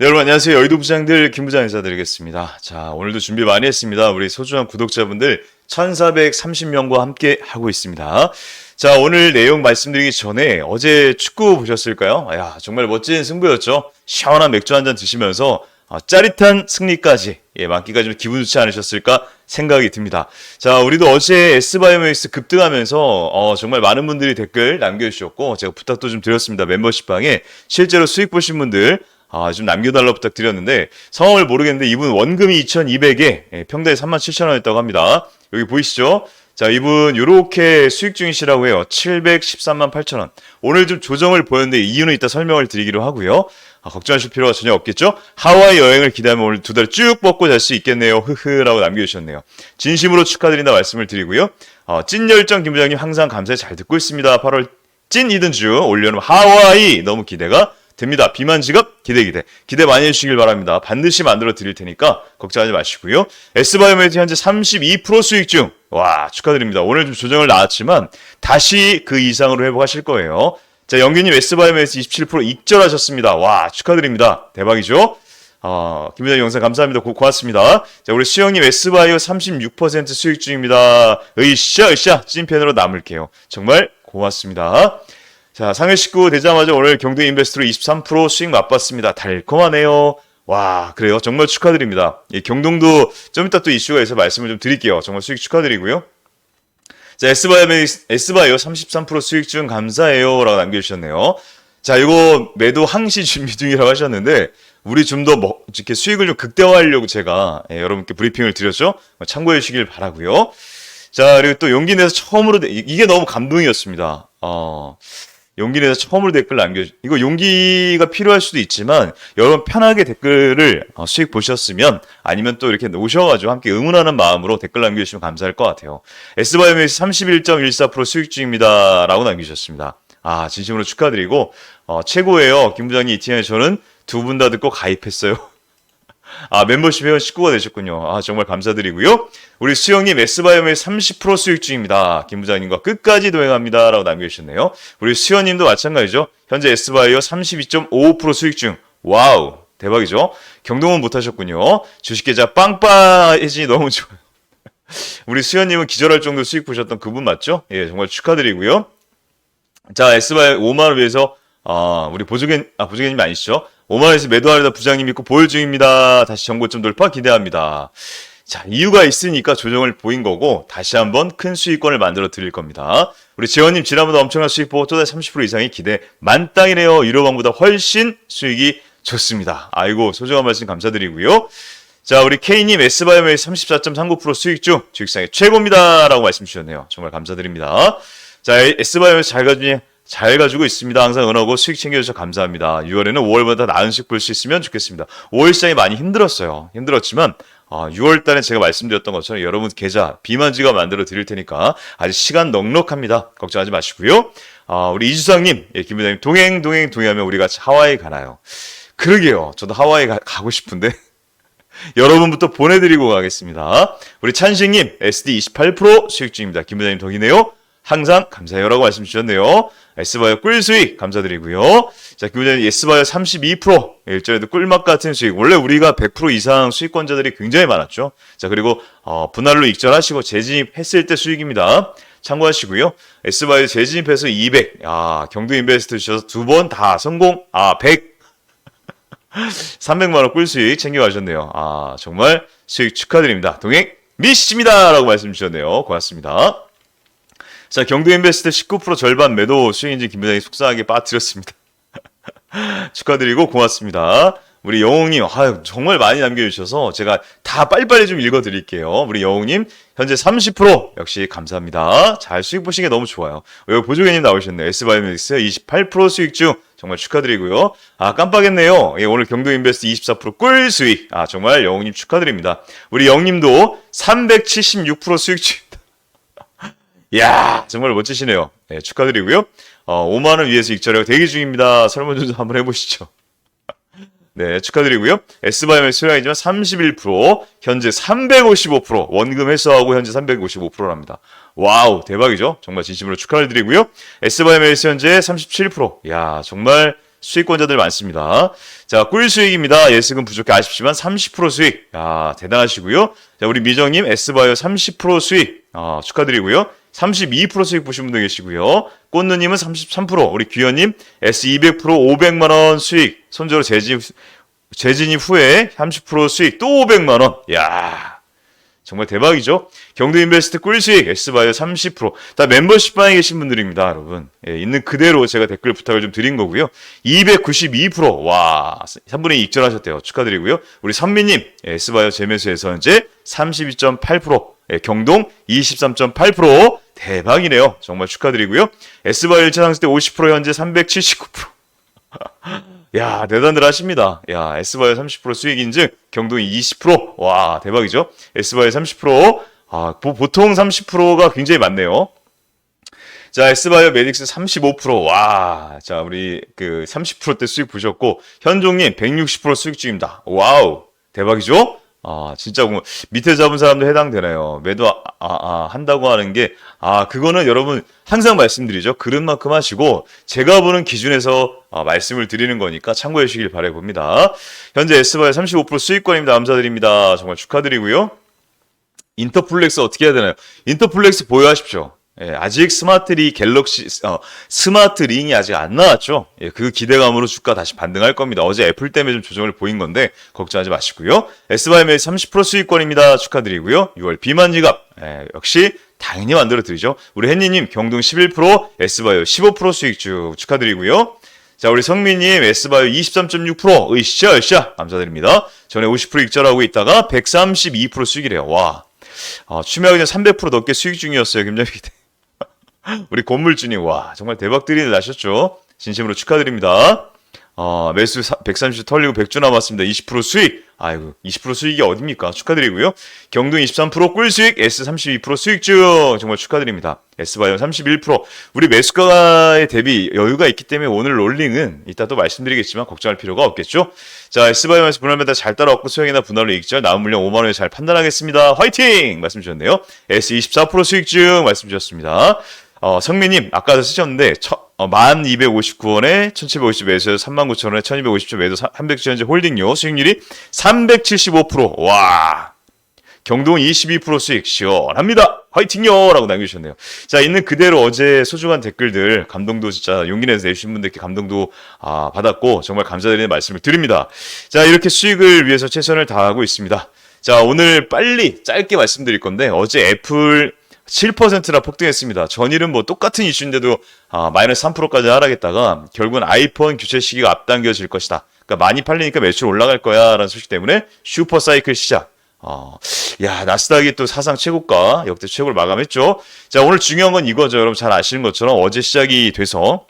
네, 여러분 안녕하세요. 여의도 부장들 김 부장 인사드리겠습니다. 자, 오늘도 준비 많이 했습니다. 우리 소중한 구독자분들 1430명과 함께 하고 있습니다. 자, 오늘 내용 말씀드리기 전에 어제 축구 보셨을까요? 야, 정말 멋진 승부였죠. 시원한 맥주 한 잔 드시면서 아, 짜릿한 승리까지 예, 만기가 좀 기분 좋지 않으셨을까 생각이 듭니다. 자, 우리도 어제 S바이오메이스 급등하면서 어, 정말 많은 분들이 댓글 남겨주셨고 제가 부탁도 좀 드렸습니다. 멤버십 방에 실제로 수익 보신 분들 아, 좀 남겨달라 부탁드렸는데 성함을 모르겠는데 이분 원금이 2,200에 예, 평당에 37,000원이었다고 합니다. 여기 보이시죠? 자, 이분 요렇게 수익 중이시라고 해요. 713만 8천원. 오늘 좀 조정을 보였는데 이유는 이따 설명을 드리기로 하고요. 아, 걱정하실 필요가 전혀 없겠죠? 하와이 여행을 기대하면 오늘 두 달 쭉 뻗고 잘 수 있겠네요. 흐흐라고 남겨주셨네요. 진심으로 축하드린다 말씀을 드리고요. 어, 찐열정 김 부장님 항상 감사히 잘 듣고 있습니다. 8월 찐 이든 주 올려놓은 하와이 너무 기대가 됩니다. 비만 지갑 기대 기대 기대 많이 해주시길 바랍니다. 반드시 만들어 드릴 테니까 걱정하지 마시고요. S바이오메드 현재 32% 수익 중. 와 축하드립니다. 오늘 좀 조정을 나왔지만 다시 그 이상으로 회복하실 거예요. 자 영규님 S바이오메드 27% 익절하셨습니다. 와 축하드립니다. 대박이죠? 어, 김부장 영상 감사합니다. 고, 고맙습니다. 자, 우리 수영님 S바이오 36% 수익 중입니다. 으쌰, 으쌰, 찐팬으로 남을게요. 정말 고맙습니다. 자, 상해 식구 되자마자 오늘 경도 인베스트로 23% 수익 맛봤습니다. 달콤하네요. 와, 그래요. 정말 축하드립니다. 이 경동도 좀 이따 또 이슈가 있어 말씀을 좀 드릴게요. 정말 수익 축하드리고요. 자, S바이오, S바이오 33% 수익 중 감사해요. 라고 남겨주셨네요. 자, 이거 매도 항시 준비 중이라고 하셨는데, 우리 좀더 뭐, 이렇게 수익을 좀 극대화하려고 제가 예, 여러분께 브리핑을 드렸죠. 참고해 주시길 바라고요 자, 그리고 또 용기 내서 처음으로, 이- 이게 너무 감동이었습니다. 어, 용기 내서 처음으로 댓글 남겨 이거 용기가 필요할 수도 있지만 여러분 편하게 댓글을 어, 수익 보셨으면 아니면 또 이렇게 오셔가지고 함께 응원하는 마음으로 댓글 남겨주시면 감사할 것 같아요. S바이오메이스 31.14% 수익 중입니다라고 남기셨습니다. 아 진심으로 축하드리고 어, 최고예요. 김 부장님 이티에 저는 두 분 다 듣고 가입했어요. 아, 멤버십 회원 식구가 되셨군요. 아, 정말 감사드리고요. 우리 수영님 S바이옴의 30% 수익 중입니다. 김 부장님과 끝까지 동행합니다. 라고 남겨주셨네요. 우리 수현님도 마찬가지죠. 현재 S바이오 32.55% 수익 중. 와우. 대박이죠? 경동은 못하셨군요. 주식계좌 빵빵해지니 너무 좋아요. 우리 수현님은 기절할 정도 수익 보셨던 그분 맞죠? 예, 정말 축하드리고요. 자, S바이오 5만원 위해서 아, 우리 보조개, 아, 보조개님 아니시죠? 5만원에서 매도하려다 부장님 믿고 보유 중입니다. 다시 정고점 돌파 기대합니다. 자, 이유가 있으니까 조정을 보인 거고, 다시 한번 큰 수익권을 만들어 드릴 겁니다. 우리 재원님 지난번보다 엄청난 수익 보고 또다시 30% 이상의 기대 만땅이네요. 1호방보다 훨씬 수익이 좋습니다. 아이고, 소중한 말씀 감사드리고요. 자, 우리 K님 S바이오의 34.39% 수익 중 주식상의 최고입니다. 라고 말씀 주셨네요. 정말 감사드립니다. 자, S바이오 잘 가지고, 잘 가지고 있습니다. 항상 응원하고 수익 챙겨주셔서 감사합니다. 6월에는 5월보다 나은 수익 볼 수 있으면 좋겠습니다. 5월 시장이 많이 힘들었어요. 힘들었지만, 어, 6월 달에 제가 말씀드렸던 것처럼 여러분 계좌 비만지가 만들어 드릴 테니까 아직 시간 넉넉합니다. 걱정하지 마시고요. 어, 우리 이주상님, 예, 김 부장님 동행, 동행, 동행하면 우리 같이 하와이 가나요? 그러게요. 저도 하와이 가, 가고 싶은데. 여러분부터 보내드리고 가겠습니다. 우리 찬식님, SD 28% 수익 중입니다. 김 부장님 덕이네요. 항상 감사해요라고 말씀 주셨네요. S바이오 꿀 수익 감사드리고요. 자, 김 부장님 S바이오 32% 일전에도 꿀맛 같은 수익. 원래 우리가 100% 이상 수익권자들이 굉장히 많았죠. 자, 그리고 어, 분할로 익절하시고 재진입했을 때 수익입니다. 참고하시고요. S바이오 재진입해서 200. 아, 경도 인베스트 주셔서 두 번 다 성공. 아, 100. 300만 원 꿀수익 챙겨가셨네요. 아 정말 수익 축하드립니다. 동행 미십니다 라고 말씀 주셨네요. 고맙습니다. 자 경도 인베스트 19% 절반 매도 수익인지 김 부장이 속상하게 빠뜨렸습니다. 축하드리고 고맙습니다. 우리 영웅님, 아유, 정말 많이 남겨주셔서 제가 다 빨리빨리 좀 읽어드릴게요. 우리 영웅님, 현재 30% 역시 감사합니다. 잘 수익 보신 게 너무 좋아요. 여기 보조개님 나오셨네요. S바이오믹스 28% 수익 중 정말 축하드리고요. 아, 깜빡했네요. 예, 오늘 경도 인베스트 24%꿀 수익. 아, 정말 영웅님 축하드립니다. 우리 영웅님도 376% 수익 중입니다. 이야, 정말 멋지시네요. 네, 축하드리고요. 어, 5만 원 위에서 익절하고 대기 중입니다. 설문 좀 한번 해보시죠. 네, 축하드리고요. S바이오의 수량이지만 31%, 현재 355%, 원금 회수하고 현재 355%랍니다. 와우, 대박이죠? 정말 진심으로 축하를 드리고요. S바이오메이스 현재 37%. 야 정말 수익권자들 많습니다. 자, 꿀 수익입니다. 예스금 부족해 아쉽지만 30% 수익. 야, 대단하시고요. 자, 우리 미정님 S바이오 30% 수익. 아, 축하드리고요. 32% 수익 보신 분도 계시고요. 꽃누님은 33%, 우리 귀현님 S200% 500만 원 수익. 손절로 재진 재진입 후에 30% 수익 또 500만 원. 야. 정말 대박이죠? 경도 인베스트 꿀 수익 S바이오 30%. 다 멤버십 방에 계신 분들입니다, 여러분. 예, 있는 그대로 제가 댓글 부탁을 좀 드린 거고요. 292%. 와, 3분의 2 익절하셨대요. 축하드리고요. 우리 선미님, 예, S바이오 재매수에서 현재 32.8%. 예, 경동 23.8%. 대박이네요. 정말 축하드리고요. S바이오 1차 상승 때 50% 현재 379%. 야, 대단들 하십니다. 야, S바이오 30% 수익 인증, 경동이 20%. 와, 대박이죠? S바이오 30%. 아, 보, 보통 30%가 굉장히 많네요. 자, S바이오 메딕스 35%. 와, 자, 우리 그 30%대 수익 보셨고, 현종님 160% 수익 중입니다. 와우, 대박이죠? 아, 진짜 뭐 밑에 잡은 사람도 해당되네요. 매도 아, 아, 아, 한다고 하는 게, 아, 그거는 여러분 항상 말씀드리죠. 그런 만큼 하시고, 제가 보는 기준에서 아, 말씀을 드리는 거니까 참고해 주시길 바라봅니다. 현재 S바이오 35% 수익권입니다. 감사드립니다. 정말 축하드리고요. 인터플렉스 어떻게 해야 되나요? 인터플렉스 보유하십시오. 예, 아직 스마트리 갤럭시 어, 스마트 링이 아직 안 나왔죠. 예, 그 기대감으로 주가 다시 반등할 겁니다. 어제 애플 때문에 좀 조정을 보인 건데 걱정하지 마시고요. S바이오의 30% 수익권입니다. 축하드리고요. 6월 비만 지갑 예, 역시 당연히 만들어 드리죠. 우리 햇니님 경동 11% S바이오 15% 수익주 축하드리고요. 자, 우리 성민님, S바이오 23.6%, 으쌰, 으쌰, 감사드립니다. 전에 50% 익절하고 있다가 132% 수익이래요. 와. 아, 추미하기 전에 300% 넘게 수익 중이었어요, 대. 우리 건물주님, 와, 정말 대박들이 나셨죠? 진심으로 축하드립니다. 어, 매수 130주 털리고 100주 남았습니다. 20% 수익. 아이고, 20% 수익이 어딥니까? 축하드리고요. 경동 23% 꿀수익, S32% 수익주. 정말 축하드립니다. S바이오 31%. 우리 매수가에 대비 여유가 있기 때문에 오늘 롤링은 이따 또 말씀드리겠지만 걱정할 필요가 없겠죠? 자, S바이오에서 분할매달 잘 따라왔고 소형이나 분할로 익절, 남은 물량 5만원에 잘 판단하겠습니다. 화이팅! 말씀 주셨네요. S24% 수익중 말씀 주셨습니다. 어, 성민님, 아까도 쓰셨는데, 어, 1259원에 1750에서 39,000원에 1250점 매도 300주 현재 홀딩요 수익률이 375%. 와. 경동 22% 수익 시원합니다. 화이팅요! 라고 남겨주셨네요. 자, 있는 그대로 어제 소중한 댓글들, 감동도 진짜 용기 내서 내주신 분들께 감동도 아, 받았고, 정말 감사드리는 말씀을 드립니다. 자, 이렇게 수익을 위해서 최선을 다하고 있습니다. 자, 오늘 빨리 짧게 말씀드릴 건데, 어제 애플 7%나 폭등했습니다. 전일은 뭐 똑같은 이슈인데도 아, 마이너스 3%까지 하락했다가 결국은 아이폰 교체 시기가 앞당겨질 것이다. 그러니까 많이 팔리니까 매출 올라갈 거야라는 소식 때문에 슈퍼 사이클 시작. 어, 야 나스닥이 또 사상 최고가 역대 최고를 마감했죠. 자 오늘 중요한 건 이거죠. 여러분 잘 아시는 것처럼 어제 시작이 돼서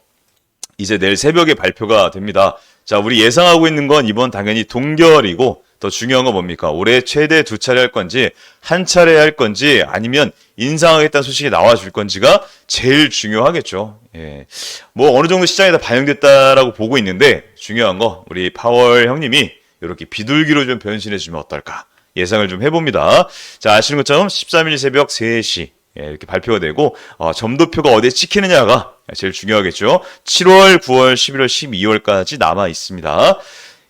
이제 내일 새벽에 발표가 됩니다. 자 우리 예상하고 있는 건 이번 당연히 동결이고 더 중요한 건 뭡니까? 올해 최대 두 차례 할 건지 한 차례 할 건지 아니면 인상하겠다는 소식이 나와줄 건지가 제일 중요하겠죠. 예. 뭐 어느 정도 시장에 다 반영됐다라고 보고 있는데 중요한 거 우리 파월 형님이 이렇게 비둘기로 좀 변신해 주면 어떨까 예상을 좀 해봅니다. 자 아시는 것처럼 13일 새벽 3시 예, 이렇게 발표가 되고 어, 점도표가 어디에 찍히느냐가 제일 중요하겠죠. 7월, 9월, 11월, 12월까지 남아 있습니다.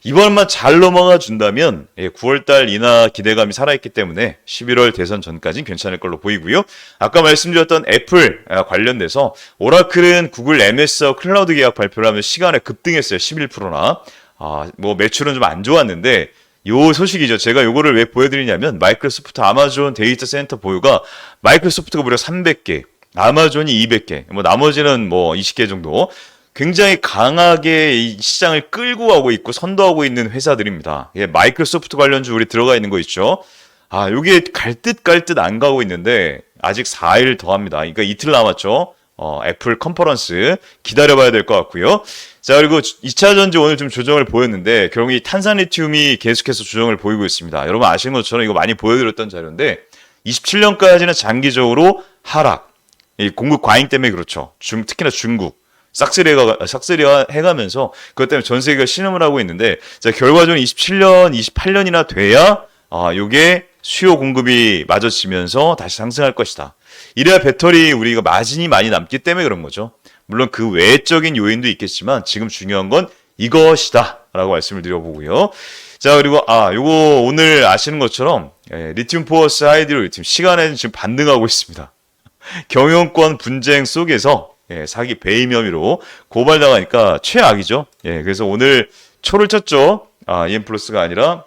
이번만 잘 넘어가 준다면 9월달 예, 인하 기대감이 살아있기 때문에 11월 대선 전까지는 괜찮을 걸로 보이고요. 아까 말씀드렸던 애플 아, 관련돼서 오라클은 구글 MS 클라우드 계약 발표를 하면 시간에 급등했어요. 11%나. 아, 뭐 매출은 좀 안 좋았는데 요 소식이죠. 제가 요거를 왜 보여드리냐면 마이크로소프트 아마존 데이터 센터 보유가 마이크로소프트가 무려 300개, 아마존이 200개, 뭐 나머지는 뭐 20개 정도 굉장히 강하게 이 시장을 끌고 가고 있고 선도하고 있는 회사들입니다. 예, 마이크로소프트 관련주 우리 들어가 있는 거 있죠. 아, 요게 갈 듯 갈 듯 안 가고 있는데 아직 4일 더 합니다. 그러니까 이틀 남았죠. 어, 애플 컨퍼런스 기다려봐야 될 것 같고요. 자, 그리고 2차 전지 오늘 좀 조정을 보였는데 결국 이 탄산리튬이 계속해서 조정을 보이고 있습니다. 여러분 아시는 것처럼 이거 많이 보여드렸던 자료인데 27년까지는 장기적으로 하락. 이 공급 과잉 때문에 그렇죠. 중, 특히나 중국. 싹쓸이가 싹쓸이가 해가면서 그것 때문에 전 세계가 신음을 하고 있는데 자 결과적으로 27년, 28년이나 돼야 아 요게 수요 공급이 맞아지면서 다시 상승할 것이다. 이래야 배터리 우리가 마진이 많이 남기 때문에 그런 거죠. 물론 그 외적인 요인도 있겠지만 지금 중요한 건 이것이다. 라고 말씀을 드려보고요. 자, 그리고, 아, 요거 오늘 아시는 것처럼, 예, 리튬 포어스 하이드로 리튬 시간에는 지금 반등하고 있습니다. 경영권 분쟁 속에서 예, 사기 배임 혐의로 고발당하니까 최악이죠. 예, 그래서 오늘 초를 쳤죠. 아, EM 플러스가 아니라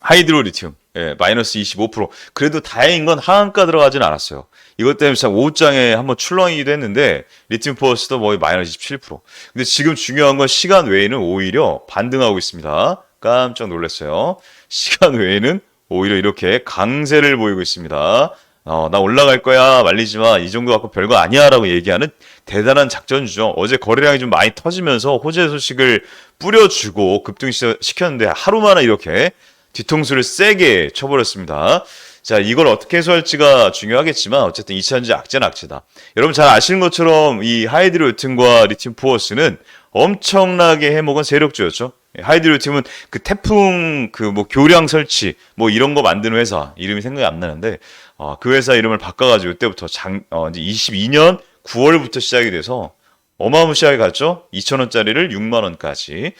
하이드로 리튬. 예, 마이너스 25%. 그래도 다행인 건 하한가 들어가진 않았어요. 이것 때문에 참 오후장에 한번 출렁이기도 했는데 리튬 포어스도 거의 마이너스 27%. 근데 지금 중요한 건 시간 외에는 오히려 반등하고 있습니다. 깜짝 놀랐어요. 시간 외에는 오히려 이렇게 강세를 보이고 있습니다. 어, 나 올라갈 거야. 말리지 마. 이 정도 갖고 별거 아니야. 라고 얘기하는 대단한 작전주죠. 어제 거래량이 좀 많이 터지면서 호재 소식을 뿌려주고 급등시켰는데 하루 만에 이렇게 뒤통수를 세게 쳐버렸습니다. 자, 이걸 어떻게 해소할지가 중요하겠지만 어쨌든 2차전지 악재는 악재다. 여러분 잘 아시는 것처럼 이 하이드로유틴과 리튬 포어스는 엄청나게 해먹은 세력주였죠. 예, 하이드로유틴은 그 태풍 그 뭐 교량 설치 뭐 이런 거 만드는 회사 이름이 생각이 안 나는데 어, 그 회사 이름을 바꿔가지고 이때부터 장 어, 이제 22년 9월부터 시작이 돼서 어마무시하게 갔죠? 2,000원짜리를 6만원까지.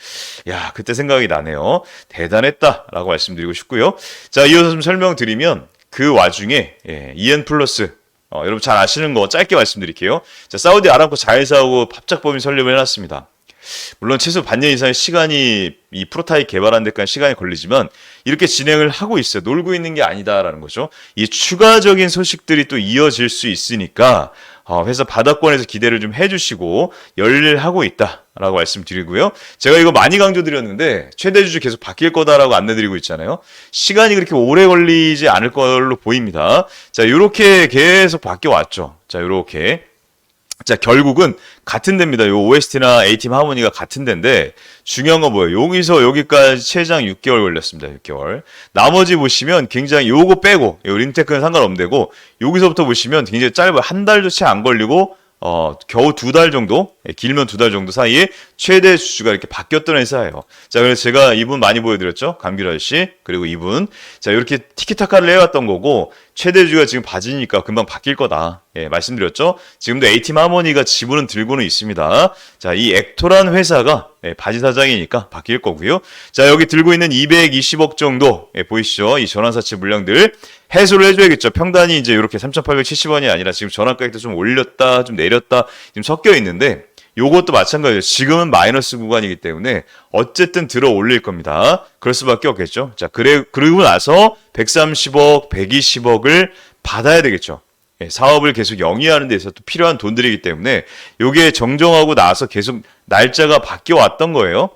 야, 그때 생각이 나네요. 대단했다 라고 말씀드리고 싶고요. 자, 이어서 좀 설명드리면 그 와중에 예, EN 플러스 어, 여러분 잘 아시는 거 짧게 말씀드릴게요. 자, 사우디 아람코 자회사하고 합작법인 설립을 해놨습니다. 물론 최소 반년 이상의 시간이 이 프로타입 개발하는 데까지 시간이 걸리지만 이렇게 진행을 하고 있어요. 놀고 있는 게 아니다라는 거죠. 이 추가적인 소식들이 또 이어질 수 있으니까 어, 회사 바닥권에서 기대를 좀 해주시고 열일하고 있다라고 말씀드리고요. 제가 이거 많이 강조드렸는데 최대 주주 계속 바뀔 거다라고 안내드리고 있잖아요. 시간이 그렇게 오래 걸리지 않을 걸로 보입니다. 자, 이렇게 계속 바뀌어 왔죠. 자, 이렇게 자, 결국은 같은 데입니다. 요 OST나 A팀 하모니가 같은 데인데 중요한 건 뭐예요? 여기서 여기까지 최장 6개월 걸렸습니다. 6개월. 나머지 보시면 굉장히 요거 빼고 요 림테크는 상관없는데고 여기서부터 보시면 굉장히 짧아요. 한 달도 채 안 걸리고 어, 겨우 두 달 정도, 예, 길면 두 달 정도 사이에 최대 주주가 이렇게 바뀌었던 회사예요. 자, 그래서 제가 이분 많이 보여드렸죠? 감귤 씨 그리고 이분. 자, 이렇게 티키타카를 해왔던 거고, 최대 주주가 지금 바지니까 금방 바뀔 거다. 예, 말씀드렸죠? 지금도 A팀 하모니가 지분은 들고는 있습니다. 자, 이 엑토란 회사가 예, 바지 사장이니까 바뀔 거고요. 자, 여기 들고 있는 220억 정도, 예, 보이시죠? 이 전환사채 물량들. 해소를 해줘야겠죠. 평단이 이제 이렇게 3,870원이 아니라 지금 전환가격도 좀 올렸다, 좀 내렸다, 지금 섞여 있는데, 요것도 마찬가지예요. 지금은 마이너스 구간이기 때문에 어쨌든 들어 올릴 겁니다. 그럴 수밖에 없겠죠. 자, 그래, 그러고 나서 130억, 120억을 받아야 되겠죠. 예, 사업을 계속 영위하는 데 있어서 또 필요한 돈들이기 때문에 요게 정정하고 나서 계속 날짜가 바뀌어 왔던 거예요.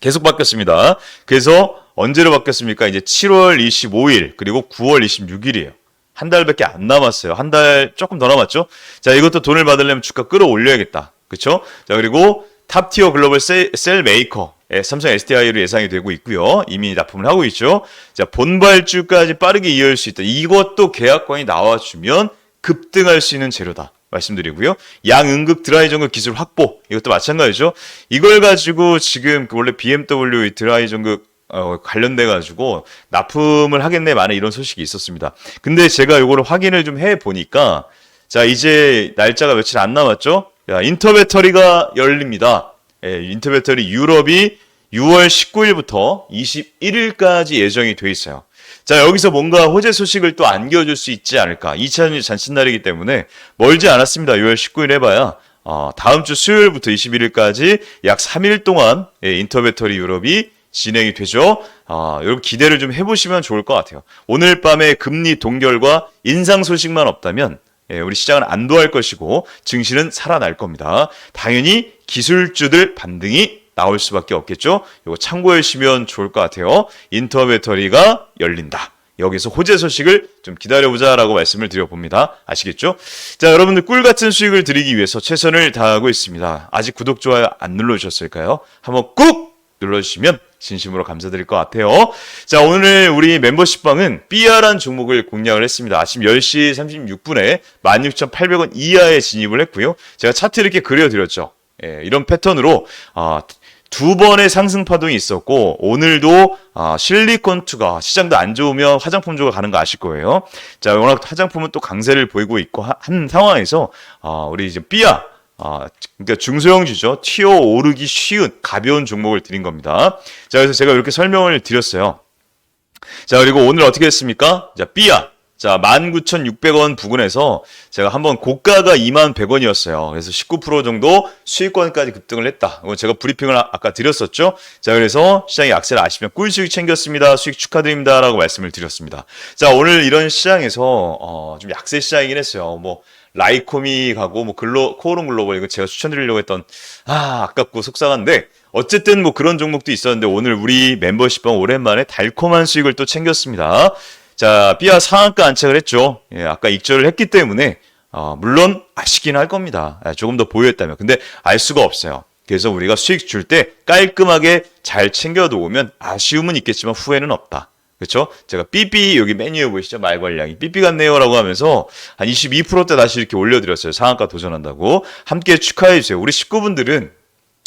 계속 바뀌었습니다. 그래서 언제로 바뀌었습니까? 이제 7월 25일 그리고 9월 26일이에요. 한 달밖에 안 남았어요. 한 달 조금 더 남았죠. 자, 이것도 돈을 받으려면 주가 끌어올려야겠다. 그렇죠? 자, 그리고 탑티어 글로벌 셀, 셀 메이커 예, 삼성 SDI로 예상이 되고 있고요. 이미 납품을 하고 있죠. 자, 본발주까지 빠르게 이어질 수 있다. 이것도 계약권이 나와주면 급등할 수 있는 재료다. 말씀드리고요. 양응급 드라이 전극 기술 확보 이것도 마찬가지죠. 이걸 가지고 지금 그 원래 BMW 드라이 전극 어, 관련돼 가지고 납품을 하겠네 많은 이런 소식이 있었습니다. 근데 제가 이거를 확인을 좀 해 보니까 자 이제 날짜가 며칠 안 남았죠. 야, 인터배터리가 열립니다. 예, 인터배터리 유럽이 6월 19일부터 21일까지 예정이 돼 있어요. 자, 여기서 뭔가 호재 소식을 또 안겨줄 수 있지 않을까. 2차전지 잔칫날이기 때문에 멀지 않았습니다. 6월 19일 해봐야. 어, 다음 주 수요일부터 21일까지 약 3일 동안 예, 인터배터리 유럽이 진행이 되죠. 아, 여러분 기대를 좀 해보시면 좋을 것 같아요. 오늘 밤에 금리 동결과 인상 소식만 없다면 예, 우리 시장은 안도할 것이고 증시는 살아날 겁니다. 당연히 기술주들 반등이 나올 수밖에 없겠죠. 이거 참고해 주시면 좋을 것 같아요. 인터 배터리가 열린다. 여기서 호재 소식을 좀 기다려보자라고 말씀을 드려봅니다. 아시겠죠? 자, 여러분들 꿀 같은 수익을 드리기 위해서 최선을 다하고 있습니다. 아직 구독, 좋아요 안 눌러주셨을까요? 한번 꾹 눌러주시면 진심으로 감사드릴 것 같아요. 자, 오늘 우리 멤버십방은 삐아란 종목을 공략을 했습니다. 아침 10시 36분에 16,800원 이하에 진입을 했고요. 제가 차트 이렇게 그려드렸죠. 예, 이런 패턴으로 아, 두 번의 상승 파동이 있었고 오늘도 아, 실리콘2가 시장도 안 좋으면 화장품 쪽으로 가는 거 아실 거예요. 자, 워낙 화장품은 또 강세를 보이고 있고 하, 한 상황에서 아, 우리 이제 삐아 아, 그러니까 중소형주죠. 튀어 오르기 쉬운 가벼운 종목을 드린 겁니다. 자, 그래서 제가 이렇게 설명을 드렸어요. 자, 그리고 오늘 어떻게 했습니까? 자, 삐아. 자, 19,600원 부근에서 제가 한번 고가가 21,100원이었어요. 그래서 19% 정도 수익권까지 급등을 했다. 제가 브리핑을 아- 아까 드렸었죠. 자, 그래서 시장의 악세를 아시면 꿀 수익 챙겼습니다. 수익 축하드립니다. 라고 말씀을 드렸습니다. 자, 오늘 이런 시장에서, 어, 좀 약세 시장이긴 했어요. 뭐, 라이코미 가고, 뭐, 글로, 코오롱 글로벌, 이거 제가 추천드리려고 했던, 아, 아깝고 속상한데, 어쨌든 뭐 그런 종목도 있었는데, 오늘 우리 멤버십방 오랜만에 달콤한 수익을 또 챙겼습니다. 자, 삐아 상한가 안착을 했죠. 예, 아까 익절을 했기 때문에, 어, 물론 아시긴 할 겁니다. 예, 조금 더 보였다면. 근데 알 수가 없어요. 그래서 우리가 수익 줄 때 깔끔하게 잘 챙겨 놓으면 아쉬움은 있겠지만 후회는 없다. 그렇죠? 제가 삐삐 여기 메뉴에 보이시죠? 말괄량이 삐삐 같네요라고 하면서 한 22%대 다시 이렇게 올려드렸어요. 상한가 도전한다고 함께 축하해 주세요. 우리 식구분들은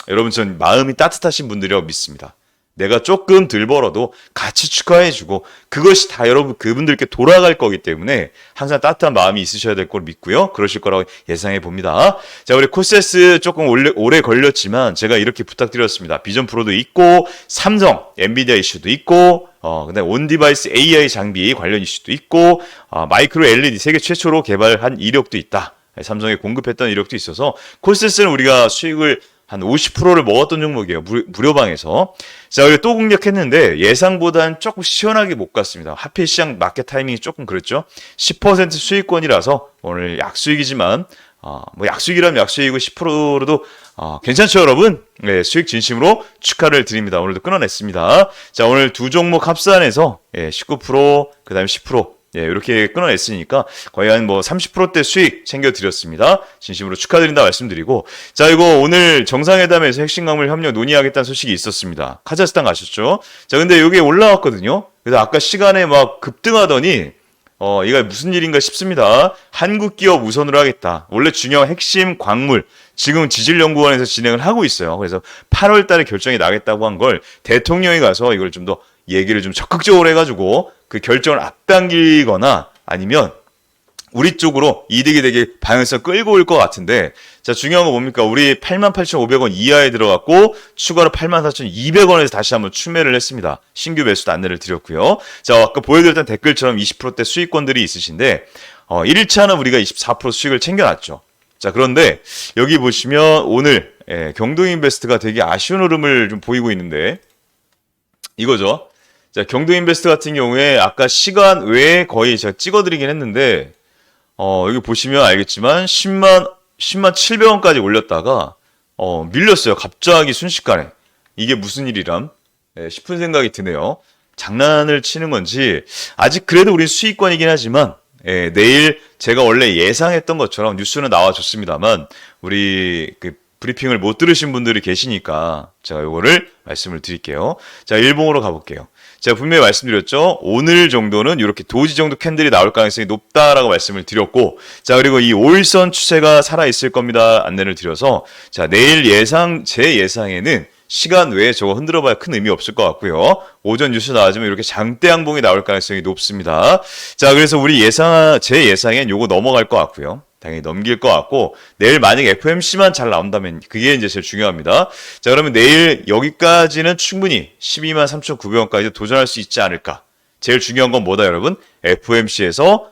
여러분 전 마음이 따뜻하신 분들이라고 믿습니다. 내가 조금 덜 벌어도 같이 축하해주고 그것이 다 여러분 그분들께 돌아갈 거기 때문에 항상 따뜻한 마음이 있으셔야 될 걸 믿고요. 그러실 거라고 예상해 봅니다. 자, 우리 코세스 조금 오래, 오래 걸렸지만 제가 이렇게 부탁드렸습니다. 비전 프로도 있고 삼성, 엔비디아 이슈도 있고 어, 근데 온 디바이스 AI 장비 관련 이슈도 있고 어, 마이크로 LED 세계 최초로 개발한 이력도 있다. 삼성에 공급했던 이력도 있어서 콜세스는 우리가 수익을 한 50%를 먹었던 종목이에요. 무, 무료방에서. 자, 그리고 또 공략했는데 예상보다는 조금 시원하게 못 갔습니다. 하필 시장 마켓 타이밍이 조금 그랬죠. 10% 수익권이라서 오늘 약수익이지만 어, 뭐 약수익이라면 약수익이고 10%로도 어, 괜찮죠, 여러분? 네, 수익 진심으로 축하를 드립니다. 오늘도 끊어냈습니다. 자, 오늘 두 종목 합산해서 예, 19%, 그 다음에 10%, 예, 이렇게 끊어냈으니까 거의 한 뭐 30%대 수익 챙겨드렸습니다. 진심으로 축하드린다 말씀드리고. 자, 이거 오늘 정상회담에서 핵심 강물 협력 논의하겠다는 소식이 있었습니다. 카자흐스탄 가셨죠? 자, 근데 여기에 올라왔거든요. 그래서 아까 시간에 막 급등하더니 어, 이가 무슨 일인가 싶습니다. 한국 기업 우선으로 하겠다. 원래 중요한 핵심 광물, 지금 지질연구원에서 진행을 하고 있어요. 그래서 8월 달에 결정이 나겠다고 한 걸 대통령이 가서 이걸 좀 더 얘기를 좀 적극적으로 해가지고 그 결정을 앞당기거나 아니면 우리 쪽으로 이득이 되게 방향성 끌고 올 것 같은데 자 중요한 거 뭡니까? 우리 88,500원 이하에 들어갔고 추가로 84,200원에서 다시 한번 추매를 했습니다. 신규 매수도 안내를 드렸고요. 자 아까 보여드렸던 댓글처럼 20%대 수익권들이 있으신데 어 1차는 우리가 24% 수익을 챙겨놨죠. 자 그런데 여기 보시면 오늘 예, 경동인베스트가 되게 아쉬운 흐름을 좀 보이고 있는데 이거죠. 자 경동인베스트 같은 경우에 아까 시간 외에 거의 제가 찍어드리긴 했는데 어, 여기 보시면 알겠지만 10만 10만 700원까지 올렸다가 어, 밀렸어요. 갑자기 순식간에. 이게 무슨 일이람? 네, 싶은 생각이 드네요. 장난을 치는 건지 아직 그래도 우리 수익권이긴 하지만 예, 내일 제가 원래 예상했던 것처럼 뉴스는 나와줬습니다만 우리 그 브리핑을 못 들으신 분들이 계시니까 제가 요거를 말씀을 드릴게요. 자, 일봉으로 가볼게요. 제가 분명히 말씀드렸죠. 오늘 정도는 이렇게 도지 정도 캔들이 나올 가능성이 높다라고 말씀을 드렸고, 자, 그리고 이 5일선 추세가 살아있을 겁니다. 안내를 드려서, 자, 내일 예상, 제 예상에는 시간 외에 저거 흔들어 봐야 큰 의미 없을 것 같고요. 오전 뉴스 나와주면 이렇게 장대 양봉이 나올 가능성이 높습니다. 자, 그래서 우리 예상, 제 예상엔 요거 넘어갈 것 같고요. 당연히 넘길 것 같고 내일 만약 FMC만 잘 나온다면 그게 이제 제일 중요합니다. 자 그러면 내일 여기까지는 충분히 12만 3,900원까지 도전할 수 있지 않을까. 제일 중요한 건 뭐다 여러분? FMC에서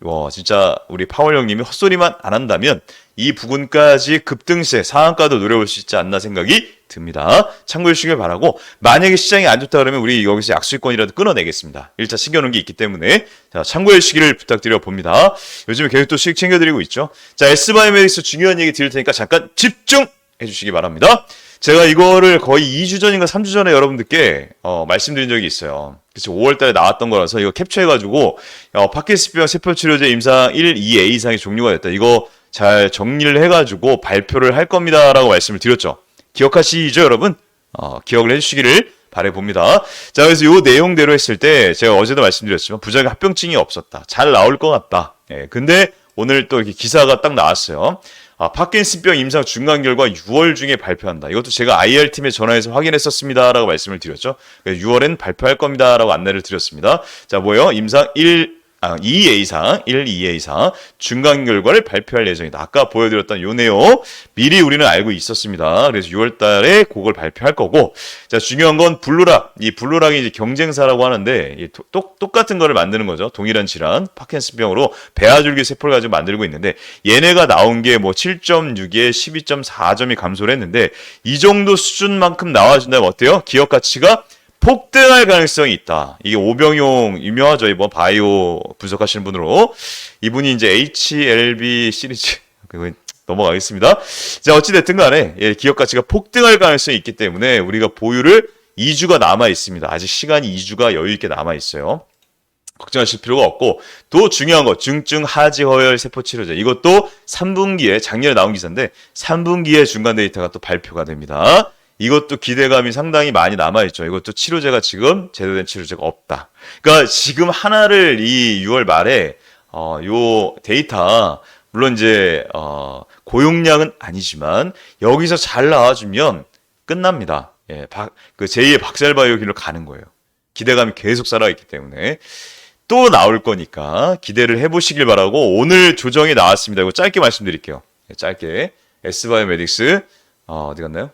와 진짜 우리 파월 형님이 헛소리만 안 한다면 이 부분까지 급등세 상한가도 노려볼 수 있지 않나 생각이 듭니다. 참고해 주시길 바라고 만약에 시장이 안 좋다 그러면 우리 여기서 약수권이라도 끊어내겠습니다. 1차 챙겨놓은 게 있기 때문에 자 참고해 주시기를 부탁드려 봅니다. 요즘에 계속 또 수익 챙겨드리고 있죠. 자 S바이오메딕스 중요한 얘기 드릴 테니까 잠깐 집중 해 주시기 바랍니다. 제가 이거를 거의 2주 전인가 3주 전에 여러분들께 어, 말씀드린 적이 있어요. 그쵸 5월 달에 나왔던 거라서 이거 캡처해가지고 어, 파킨스병 세포치료제 임상 1, 2A 이상이 종료가 됐다. 이거 잘 정리를 해가지고 발표를 할 겁니다라고 말씀을 드렸죠. 기억하시죠, 여러분? 어, 기억을 해주시기를 바래봅니다. 자, 그래서 요 내용대로 했을 때 제가 어제도 말씀드렸지만 부작용 합병증이 없었다. 잘 나올 것 같다. 예, 근데 오늘 또 이렇게 기사가 딱 나왔어요. 아, 파킨슨병 임상 중간 결과 6월 중에 발표한다. 이것도 제가 IR 팀에 전화해서 확인했었습니다라고 말씀을 드렸죠. 6월엔 발표할 겁니다라고 안내를 드렸습니다. 자, 뭐예요? 임상 1 아, 2A 이상, 1, 2A 이상 중간 결과를 발표할 예정이다. 아까 보여드렸던 요 내용 미리 우리는 알고 있었습니다. 그래서 6월 달에 그걸 발표할 거고, 자, 중요한 건 블루락. 이 블루락이 이제 경쟁사라고 하는데, 이 똑, 똑같은 거를 만드는 거죠. 동일한 질환, 파킨슨병으로 배아줄기 세포를 가지고 만들고 있는데, 얘네가 나온 게 뭐 7.6에 12.4점이 감소를 했는데, 이 정도 수준만큼 나와준다면 어때요? 기업 가치가 폭등할 가능성이 있다. 이게 오병용 유명하죠. 이번 바이오 분석하시는 분으로 이분이 이제 HLB 시리즈 그거 넘어가겠습니다. 자 어찌 됐든 간에 예, 기업 가치가 폭등할 가능성이 있기 때문에 우리가 보유를 2주가 남아 있습니다. 아직 시간이 2주가 여유 있게 남아 있어요. 걱정하실 필요가 없고 또 중요한 거 중증 하지 허혈 세포 치료제 이것도 3분기에 작년에 나온 기사인데 3분기에 중간 데이터가 또 발표가 됩니다. 이것도 기대감이 상당히 많이 남아있죠. 이것도 치료제가 지금 제대로 된 치료제가 없다. 그러니까 지금 하나를 이 6월 말에 어, 요 데이터 물론 이제 어, 고용량은 아니지만 여기서 잘 나와주면 끝납니다. 예, 박, 그 제2의 박살바이오 길로 가는 거예요. 기대감이 계속 살아있기 때문에 또 나올 거니까 기대를 해보시길 바라고 오늘 조정이 나왔습니다. 이거 짧게 말씀드릴게요. 예, 짧게 S바이오메딕스 어, 어디 갔나요?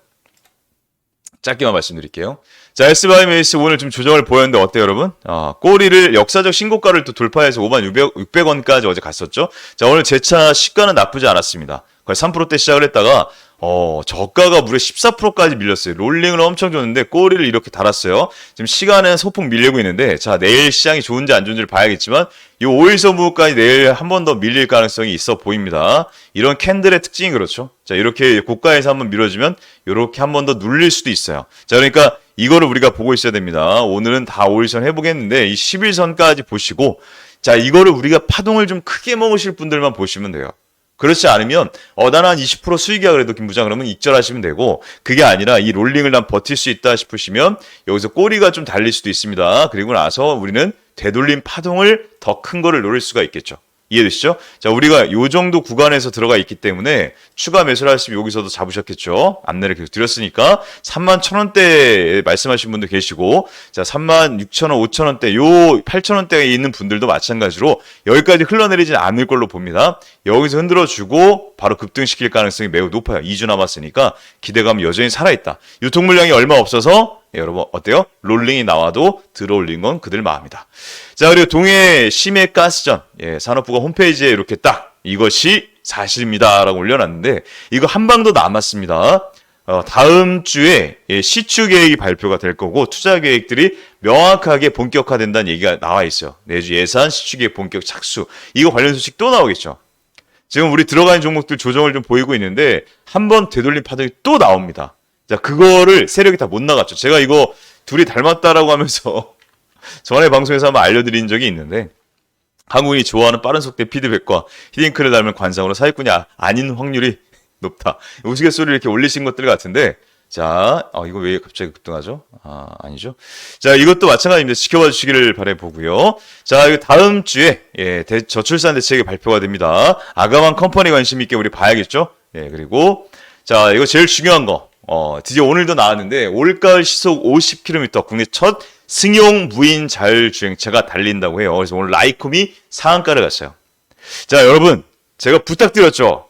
짧게만 말씀드릴게요. 자, S바이오메디스 오늘 좀 조정을 보였는데 어때요, 여러분? 아, 꼬리를 역사적 신고가를 또 돌파해서 5만 600, 600원까지 어제 갔었죠. 자, 오늘 제 차 시가는 나쁘지 않았습니다. 거의 3%대 시작을 했다가 어, 저가가 무려 14%까지 밀렸어요. 롤링을 엄청 줬는데 꼬리를 이렇게 달았어요. 지금 시간은 소폭 밀리고 있는데 자, 내일 시장이 좋은지 안 좋은지를 봐야겠지만 이 5일 선무까지 내일 한 번 더 밀릴 가능성이 있어 보입니다. 이런 캔들의 특징이 그렇죠. 자, 이렇게 고가에서 한번 밀어주면 이렇게 한 번 더 눌릴 수도 있어요. 자, 그러니까 이거를 우리가 보고 있어야 됩니다. 오늘은 다 5일선 해보겠는데 이 10일선까지 보시고 자, 이거를 우리가 파동을 좀 크게 먹으실 분들만 보시면 돼요. 그렇지 않으면 어단한 20% 수익이야 그래도 김 부장 그러면 익절하시면 되고 그게 아니라 이 롤링을 난 버틸 수 있다 싶으시면 여기서 꼬리가 좀 달릴 수도 있습니다. 그리고 나서 우리는 되돌림 파동을 더 큰 거를 노릴 수가 있겠죠. 이해되시죠? 자, 우리가 요 정도 구간에서 들어가 있기 때문에 추가 매수를 하시면 여기서도 잡으셨겠죠. 안내를 계속 드렸으니까 3만 1,000원대 말씀하신 분도 계시고 자, 3만 6,000원, 5,000원대 요 8,000원대에 있는 분들도 마찬가지로 여기까지 흘러내리진 않을 걸로 봅니다. 여기서 흔들어 주고 바로 급등시킬 가능성이 매우 높아요. 2주 남았으니까 기대감 여전히 살아 있다. 유통 물량이 얼마 없어서 예, 여러분 어때요? 롤링이 나와도 들어올린 건 그들 마음이다. 자 그리고 동해 심해 가스전 예, 산업부가 홈페이지에 이렇게 딱 이것이 사실입니다라고 올려놨는데 이거 한 방도 남았습니다. 어, 다음 주에 예, 시추 계획이 발표가 될 거고 투자 계획들이 명확하게 본격화된다는 얘기가 나와 있어요. 내주 예산 시추 계획 본격 착수 이거 관련 소식 또 나오겠죠. 지금 우리 들어가는 종목들 조정을 좀 보이고 있는데 한 번 되돌림 파동이 또 나옵니다. 자, 그거를 세력이 다 못 나갔죠. 제가 이거 둘이 닮았다라고 하면서 전에 방송에서 한번 알려드린 적이 있는데 한국인이 좋아하는 빠른 속도의 피드백과 히딩크를 닮은 관상으로 사기꾼이 아- 아닌 확률이 높다. 우스갯소리 이렇게 올리신 것들 같은데 자, 어, 이거 왜 갑자기 급등하죠? 아, 아니죠. 자, 이것도 마찬가지입니다. 지켜봐 주시기를 바라보고요. 자, 이거 다음 주에, 예, 대- 저출산 대책이 발표가 됩니다. 아가만 컴퍼니 관심 있게 우리 봐야겠죠? 예, 그리고, 자, 이거 제일 중요한 거. 어, 드디어 오늘도 나왔는데, 올가을 시속 50km 국내 첫 승용 무인 자율주행차가 달린다고 해요. 그래서 오늘 라이콤이 상한가를 갔어요. 자, 여러분, 제가 부탁드렸죠?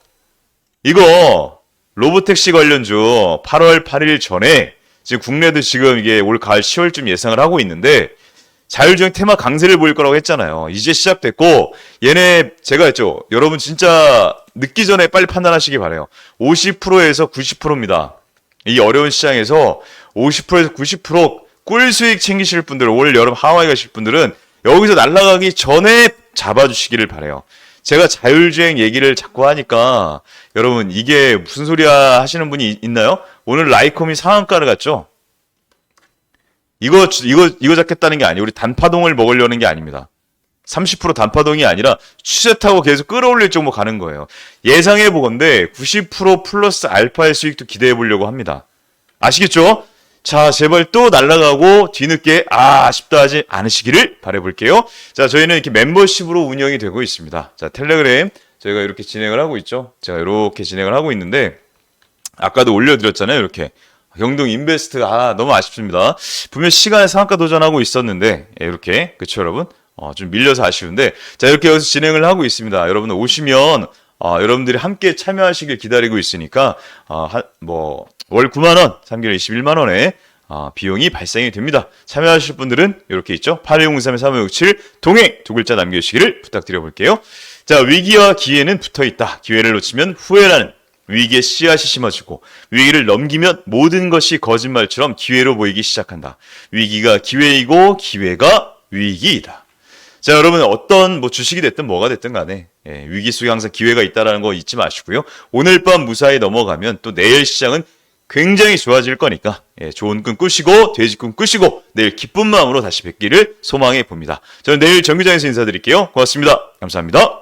이거 로보택시 관련주 8월 8일 전에 지금 국내도 지금 이게 올 가을 10월쯤 예상을 하고 있는데 자율주행 테마 강세를 보일 거라고 했잖아요. 이제 시작됐고 얘네 제가 했죠. 여러분 진짜 늦기 전에 빨리 판단하시기 바래요. 50%에서 90%입니다. 이 어려운 시장에서 50%에서 90%꿀 수익 챙기실 분들, 올 여름 하와이 가실 분들은 여기서 날아가기 전에 잡아주시기를 바래요. 제가 자율주행 얘기를 자꾸 하니까 여러분 이게 무슨 소리야 하시는 분이 있- 있나요? 오늘 라이콤이 상한가를 갔죠? 이거 이거 이거 잡겠다는 게 아니에요. 우리 단파동을 먹으려는 게 아닙니다. 30% 단파동이 아니라 추세 타고 계속 끌어올릴 정도 가는 거예요. 예상해 보건데 90% 플러스 알파의 수익도 기대해 보려고 합니다. 아시겠죠? 자, 제발 또 날아가고 뒤늦게 아, 아쉽다 하지 않으시기를 바라볼게요. 자, 저희는 이렇게 멤버십으로 운영이 되고 있습니다. 자, 텔레그램 저희가 이렇게 진행을 하고 있죠. 제가 이렇게 진행을 하고 있는데 아까도 올려드렸잖아요. 이렇게 경동 인베스트 아 너무 아쉽습니다. 분명 시간에 상한가 도전하고 있었는데 예, 이렇게 그쵸 여러분 어, 좀 밀려서 아쉬운데 자 이렇게 여기서 진행을 하고 있습니다. 여러분 오시면 어, 여러분들이 함께 참여하시길 기다리고 있으니까 어, 뭐월 9만 원, 3개월 21만 원에 어, 비용이 발생이 됩니다. 참여하실 분들은 이렇게 있죠. 8103-3567 동행 두 글자 남겨주시기를 부탁드려 볼게요. 자 위기와 기회는 붙어 있다. 기회를 놓치면 후회라는 위기의 씨앗이 심어지고 위기를 넘기면 모든 것이 거짓말처럼 기회로 보이기 시작한다. 위기가 기회이고 기회가 위기이다. 자, 여러분 어떤 뭐 주식이 됐든 뭐가 됐든 간에 예, 위기 속에 항상 기회가 있다라는 거 잊지 마시고요. 오늘 밤 무사히 넘어가면 또 내일 시장은 굉장히 좋아질 거니까 예, 좋은 꿈 꾸시고 돼지 꿈 꾸시고 내일 기쁜 마음으로 다시 뵙기를 소망해 봅니다. 저는 내일 정규장에서 인사드릴게요. 고맙습니다. 감사합니다.